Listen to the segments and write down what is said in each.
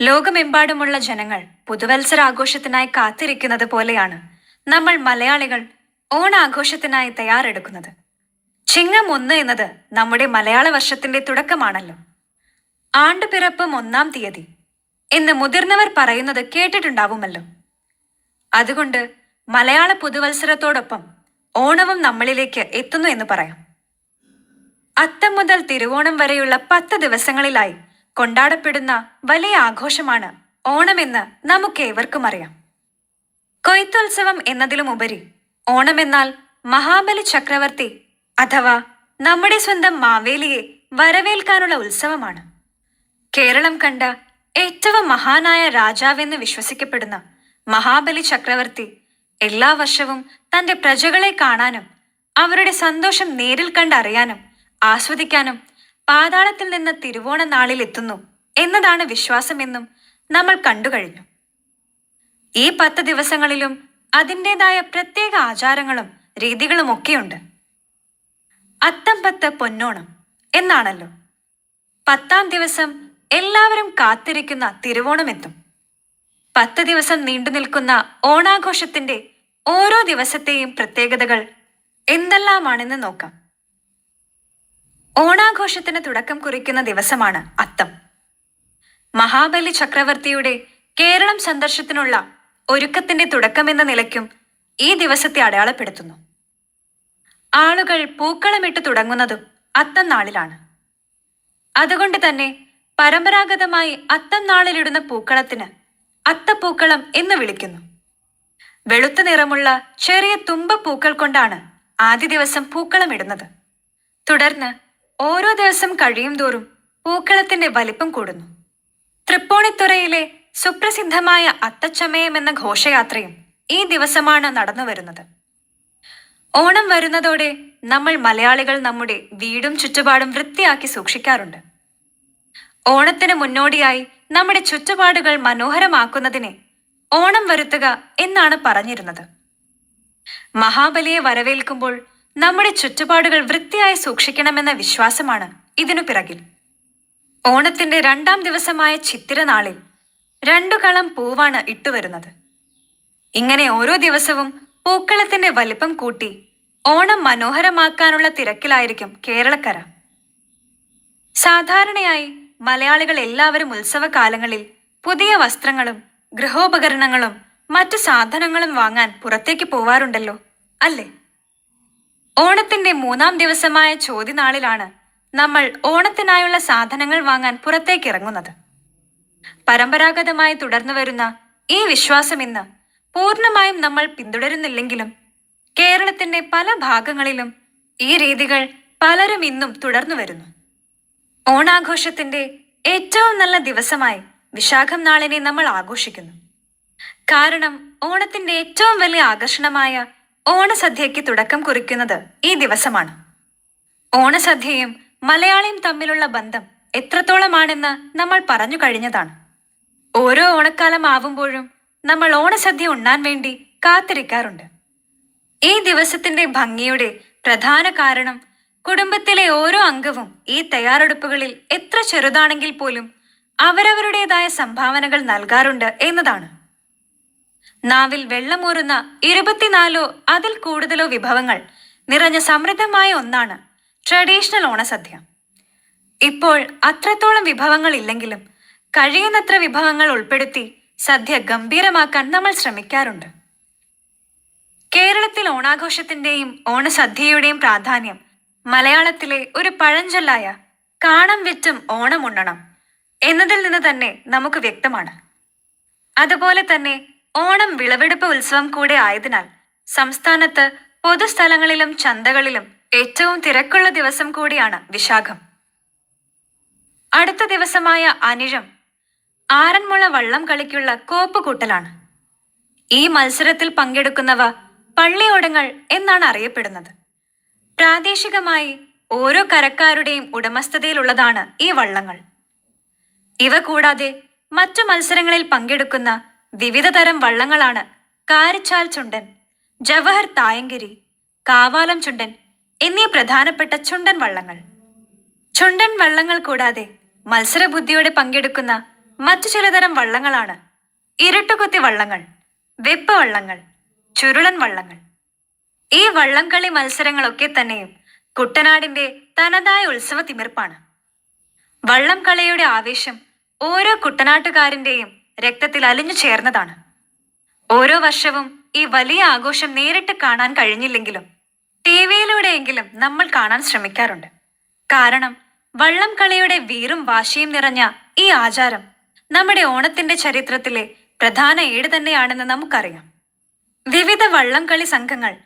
ലോകമെമ്പാടുമുള്ള ജനങ്ങൾ പുതുവത്സരാഘോഷത്തിനായി കാത്തിരിക്കുന്നത് പോലെയാണ് നമ്മൾ മലയാളികൾ ഓണാഘോഷത്തിനായി തയ്യാറെടുക്കുന്നത്. ചിങ്ങം ഒന്ന് എന്നത് നമ്മുടെ മലയാള വർഷത്തിന്റെ തുടക്കമാണല്ലോ. ആണ്ടുപിറപ്പും ഒന്നാം തീയതി എന്ന് മുതിർന്നവർ പറയുന്നത് കേട്ടിട്ടുണ്ടാവുമല്ലോ. അതുകൊണ്ട് മലയാള പുതുവത്സരത്തോടൊപ്പം ഓണവും നമ്മളിലേക്ക് എത്തുന്നു എന്ന് പറയാം. അത്തം മുതൽ തിരുവോണം വരെയുള്ള പത്ത് ദിവസങ്ങളിലായി കൊണ്ടാടപ്പെടുന്ന വലിയ ആഘോഷമാണ് ഓണമെന്ന് നമുക്കേവർക്കും അറിയാം കൊയ്ത്തുത്സവം എന്നതിലുമുപരി ഓണമെന്നാൽ മഹാബലി ചക്രവർത്തി അഥവാ നമ്മുടെ സ്വന്തം മാവേലിയെ വരവേൽക്കാനുള്ള ഉത്സവമാണ്. കേരളം കണ്ട ഏറ്റവും മഹാനായ രാജാവെന്ന് വിശ്വസിക്കപ്പെടുന്ന മഹാബലി ചക്രവർത്തി എല്ലാ വർഷവും തന്റെ പ്രജകളെ കാണാനും അവരുടെ സന്തോഷം നേരിൽ കണ്ടറിയാനും ആസ്വദിക്കാനും പാതാളത്തിൽ നിന്ന് തിരുവോണ നാളിൽ എത്തുന്നു എന്നതാണ് വിശ്വാസമെന്നും നമ്മൾ കണ്ടുകഴിഞ്ഞു ഈ പത്ത് ദിവസങ്ങളിലും അതിന്റെതായ പ്രത്യേക ആചാരങ്ങളും രീതികളും ഒക്കെയുണ്ട്. അത്തം പത്ത് പൊന്നോണം എന്നാണല്ലോ. പത്താം ദിവസം എല്ലാവരും കാത്തിരിക്കുന്ന തിരുവോണം എത്തും പത്ത് ദിവസം നീണ്ടു നിൽക്കുന്ന ഓണാഘോഷത്തിന്റെ ഓരോ ദിവസത്തെയും പ്രത്യേകതകൾ എന്തെല്ലാമാണെന്ന് നോക്കാം. ഓണാഘോഷത്തിന് തുടക്കം കുറിക്കുന്ന ദിവസമാണ് അത്തം. മഹാബലി ചക്രവർത്തിയുടെ കേരളം സന്ദർശനത്തിനുള്ള ഒരുക്കത്തിന്റെ തുടക്കമെന്ന നിലയ്ക്കും ഈ ദിവസത്തെ അടയാളപ്പെടുത്തുന്നു. ആളുകൾ പൂക്കളമിട്ട് തുടങ്ങുന്നതും അത്തം നാളിലാണ്. അതുകൊണ്ട് തന്നെ പരമ്പരാഗതമായി അത്തം നാളിലിടുന്ന പൂക്കളത്തിന് അത്തപ്പൂക്കളം എന്ന് വിളിക്കുന്നു. വെളുത്ത നിറമുള്ള ചെറിയ തുമ്പ പൂക്കൾ കൊണ്ടാണ് ആദ്യ ദിവസം പൂക്കളം ഇടുന്നത്. തുടർന്ന് ഓരോ ദിവസം കഴിയും തോറും പൂക്കളത്തിന്റെ വലിപ്പം കൂടുന്നു. തൃപ്പൂണിത്തുറയിലെ സുപ്രസിദ്ധമായ അത്തച്ചമയം എന്ന ഘോഷയാത്രയും ഈ ദിവസമാണ് നടന്നു വരുന്നത്. ഓണം വരുന്നതോടെ നമ്മൾ മലയാളികൾ നമ്മുടെ വീടും ചുറ്റുപാടും വൃത്തിയാക്കി സൂക്ഷിക്കാറുണ്ട്. ഓണത്തിന് മുന്നോടിയായി നമ്മുടെ ചുറ്റുപാടുകൾ മനോഹരമാക്കുന്നതിനെ ഓണം വരുത്തുക എന്നാണ് പറഞ്ഞിരുന്നത്. മഹാബലിയെ വരവേൽക്കുമ്പോൾ നമ്മുടെ ചുറ്റുപാടുകൾ വൃത്തിയായി സൂക്ഷിക്കണമെന്ന വിശ്വാസമാണ് ഇതിനു പിറകിൽ. ഓണത്തിന്റെ രണ്ടാം ദിവസമായ ചിത്തിരനാളിൽ രണ്ടു കളം പൂവാണ് ഇട്ടുവരുന്നത്. ഇങ്ങനെ ഓരോ ദിവസവും പൂക്കളത്തിന്റെ വലിപ്പം കൂട്ടി ഓണം മനോഹരമാക്കാനുള്ള തിരക്കിലായിരിക്കും കേരളക്കര. സാധാരണയായി മലയാളികൾ എല്ലാവരും ഉത്സവകാലങ്ങളിൽ പുതിയ വസ്ത്രങ്ങളും ഗൃഹോപകരണങ്ങളും മറ്റു സാധനങ്ങളും വാങ്ങാൻ പുറത്തേക്ക് പോവാറുണ്ടല്ലോ അല്ലേ? ഓണത്തിന്റെ മൂന്നാം ദിവസമായ ചോദ്യനാളിലാണ് നമ്മൾ ഓണത്തിനായുള്ള സാധനങ്ങൾ വാങ്ങാൻ പുറത്തേക്ക് ഇറങ്ങുന്നത് പരമ്പരാഗതമായി തുടർന്നു വരുന്ന ഈ വിശ്വാസം ഇന്ന് പൂർണമായും നമ്മൾ പിന്തുടരുന്നില്ലെങ്കിലും കേരളത്തിന്റെ പല ഭാഗങ്ങളിലും ഈ രീതികൾ പലരും ഇന്നും തുടർന്നു വരുന്നു. ഓണാഘോഷത്തിന്റെ ഏറ്റവും നല്ല ദിവസമായി വിശാഖം നാളിനെ നമ്മൾ ആഘോഷിക്കുന്നു. കാരണം ഓണത്തിന്റെ ഏറ്റവും വലിയ ആകർഷണമായ ഓണസദ്യയ്ക്ക് തുടക്കം കുറിക്കുന്നത് ഈ ദിവസമാണ്. ഓണസദ്യയും മലയാളിയും തമ്മിലുള്ള ബന്ധം എത്രത്തോളമാണെന്ന് നമ്മൾ പറഞ്ഞു കഴിഞ്ഞതാണ്. ഓരോ ഓണക്കാലം ആവുമ്പോഴും നമ്മൾ ഓണസദ്യ ഉണ്ണാൻ വേണ്ടി കാത്തിരിക്കാറുണ്ട്. ഈ ദിവസത്തിന്റെ ഭംഗിയുടെ പ്രധാന കാരണം കുടുംബത്തിലെ ഓരോ അംഗവും ഈ തയ്യാറെടുപ്പുകളിൽ എത്ര ചെറുതാണെങ്കിൽ പോലും അവരവരുടേതായ സംഭാവനകൾ നൽകാറുണ്ട് എന്നതാണ്. നാവിൽ വെള്ളമൂറുന്ന ഇരുപത്തിനാലോ അതിൽ കൂടുതലോ വിഭവങ്ങൾ നിറഞ്ഞ സമൃദ്ധമായ ഒന്നാണ് ട്രഡീഷണൽ ഓണസദ്യ. ഇപ്പോൾ അത്രത്തോളം വിഭവങ്ങൾ ഇല്ലെങ്കിലും കഴിയുന്നത്ര വിഭവങ്ങൾ ഉൾപ്പെടുത്തി സദ്യ ഗംഭീരമാക്കാൻ നമ്മൾ ശ്രമിക്കാറുണ്ട്. കേരളത്തിൽ ഓണാഘോഷത്തിന്റെയും ഓണസദ്യയുടെയും പ്രാധാന്യം മലയാളത്തിലെ ഒരു പഴഞ്ചൊല്ലായ കാണം വിറ്റും ഓണം ഉണ്ണണം എന്നതിൽ നിന്ന് തന്നെ നമുക്ക് വ്യക്തമാണ്. അതുപോലെ തന്നെ ഓണം വിളവെടുപ്പ് ഉത്സവം കൂടെ ആയതിനാൽ സംസ്ഥാനത്ത് പൊതുസ്ഥലങ്ങളിലും ചന്തകളിലും ഏറ്റവും തിരക്കുള്ള ദിവസം കൂടിയാണ് വിശാഖം. അടുത്ത ദിവസമായ അനിഴം ആറന്മുള വള്ളം കളിക്കുള്ള കോപ്പ് കൂട്ടലാണ്. ഈ മത്സരത്തിൽ പങ്കെടുക്കുന്നവ പള്ളിയോടങ്ങൾ എന്നാണ് അറിയപ്പെടുന്നത്. പ്രാദേശികമായി ഓരോ കരക്കാരുടെയും ഉടമസ്ഥതയിലുള്ളതാണ് ഈ വള്ളങ്ങൾ. ഇവ കൂടാതെ മറ്റു മത്സരങ്ങളിൽ പങ്കെടുക്കുന്ന വിവിധ തരം വള്ളങ്ങളാണ് കാരിച്ചാൽ ചുണ്ടൻ ജവഹർ തായങ്കരി കാവാലം ചുണ്ടൻ എന്നീ പ്രധാനപ്പെട്ട ചുണ്ടൻ വള്ളങ്ങൾ. ചുണ്ടൻ വള്ളങ്ങൾ കൂടാതെ മത്സരബുദ്ധിയോടെ പങ്കെടുക്കുന്ന മറ്റു ചിലതരം വള്ളങ്ങളാണ് ഇരുട്ടുകുത്തി വള്ളങ്ങൾ വെപ്പ് വള്ളങ്ങൾ ചുരുളൻ വള്ളങ്ങൾ. ഈ വള്ളംകളി മത്സരങ്ങളൊക്കെ തന്നെയും കുട്ടനാടിന്റെ തനതായ ഉത്സവ തിമിർപ്പാണ് വള്ളംകളിയുടെ ആവേശം ഓരോ കുട്ടനാട്ടുകാരന്റെയും രക്തത്തിൽ അലിഞ്ഞു ചേർന്നതാണ്. ഓരോ വർഷവും ഈ വലിയ ആഘോഷം നേരിട്ട് കാണാൻ കഴിഞ്ഞില്ലെങ്കിലും ടി വിയിലൂടെയെങ്കിലും നമ്മൾ കാണാൻ ശ്രമിക്കാറുണ്ട്. കാരണം വള്ളം കളിയുടെ വീറും വാശിയും നിറഞ്ഞ ഈ ആചാരം നമ്മുടെ ഓണത്തിന്റെ ചരിത്രത്തിലെ പ്രധാന ഏട് തന്നെയാണെന്ന് നമുക്കറിയാം. വിവിധ വള്ളം കളി സംഘങ്ങൾ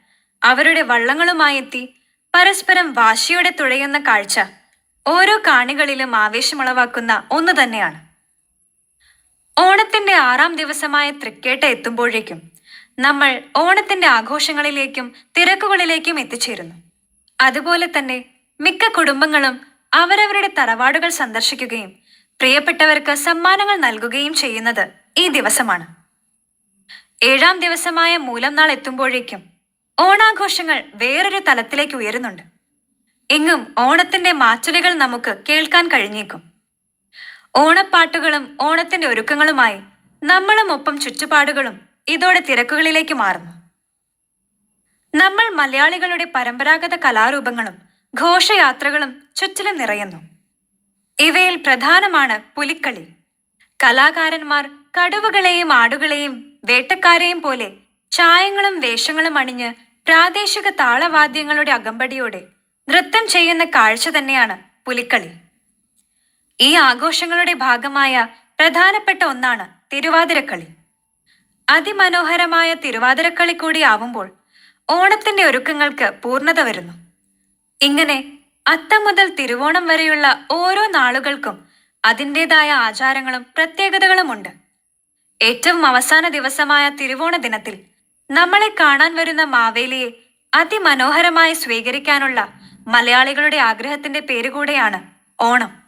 അവരുടെ വള്ളങ്ങളുമായി എത്തി പരസ്പരം വാശിയോടെ തുഴയുന്ന കാഴ്ച ഓരോ കാണികളിലും ആവേശമുളവാക്കുന്ന ഒന്ന് തന്നെയാണ്. ഓണത്തിന്റെ ആറാം ദിവസമായ തൃക്കേട്ട എത്തുമ്പോഴേക്കും നമ്മൾ ഓണത്തിന്റെ ആഘോഷങ്ങളിലേക്കും തിരക്കുകളിലേക്കും എത്തിച്ചേരുന്നു. അതുപോലെ തന്നെ മിക്ക കുടുംബങ്ങളും അവരവരുടെ തറവാടുകൾ സന്ദർശിക്കുകയും പ്രിയപ്പെട്ടവർക്ക് സമ്മാനങ്ങൾ നൽകുകയും ചെയ്യുന്നത് ഈ ദിവസമാണ്. ഏഴാം ദിവസമായ മൂലം നാൾ എത്തുമ്പോഴേക്കും ഓണാഘോഷങ്ങൾ വേറൊരു തലത്തിലേക്ക് ഉയരുന്നുണ്ട്. എങ്ങും ഓണത്തിന്റെ മാറ്റുലികൾ നമുക്ക് കേൾക്കാൻ കഴിഞ്ഞേക്കും. ഓണപ്പാട്ടുകളും ഓണത്തിന്റെ ഒരുക്കങ്ങളുമായി നമ്മളും ഒപ്പം ചുറ്റുപാടുകളും ഇതോടെ തിരക്കുകളിലേക്ക് മാറുന്നു. നമ്മൾ മലയാളികളുടെ പരമ്പരാഗത കലാരൂപങ്ങളും ഘോഷയാത്രകളും ചുറ്റിലും നിറയുന്നു. ഇവയിൽ പ്രധാനമാണ് പുലിക്കളി. കലാകാരന്മാർ കടുവകളെയും ആടുകളെയും വേട്ടക്കാരെയും പോലെ ചായങ്ങളും വേഷങ്ങളും അണിഞ്ഞ് പ്രാദേശിക താളവാദ്യങ്ങളുടെ അകമ്പടിയോടെ നൃത്തം ചെയ്യുന്ന കാഴ്ച തന്നെയാണ് പുലിക്കളി. ഈ ആഘോഷങ്ങളുടെ ഭാഗമായ പ്രധാനപ്പെട്ട ഒന്നാണ് തിരുവാതിരക്കളി. അതിമനോഹരമായ തിരുവാതിരക്കളി കൂടി ആവുമ്പോൾ ഓണത്തിന്റെ ഒരുക്കങ്ങൾക്ക് പൂർണത വരുന്നു. ഇങ്ങനെ അത്തം മുതൽ തിരുവോണം വരെയുള്ള ഓരോ നാളുകൾക്കും അതിന്റെതായ ആചാരങ്ങളും പ്രത്യേകതകളുമുണ്ട് ഏറ്റവും അവസാന ദിവസമായ തിരുവോണ ദിനത്തിൽ നമ്മളെ കാണാൻ വരുന്ന മാവേലിയെ അതിമനോഹരമായി സ്വീകരിക്കാനുള്ള മലയാളികളുടെ ആഗ്രഹത്തിന്റെ പേരുകൂടെയാണ് ഓണം.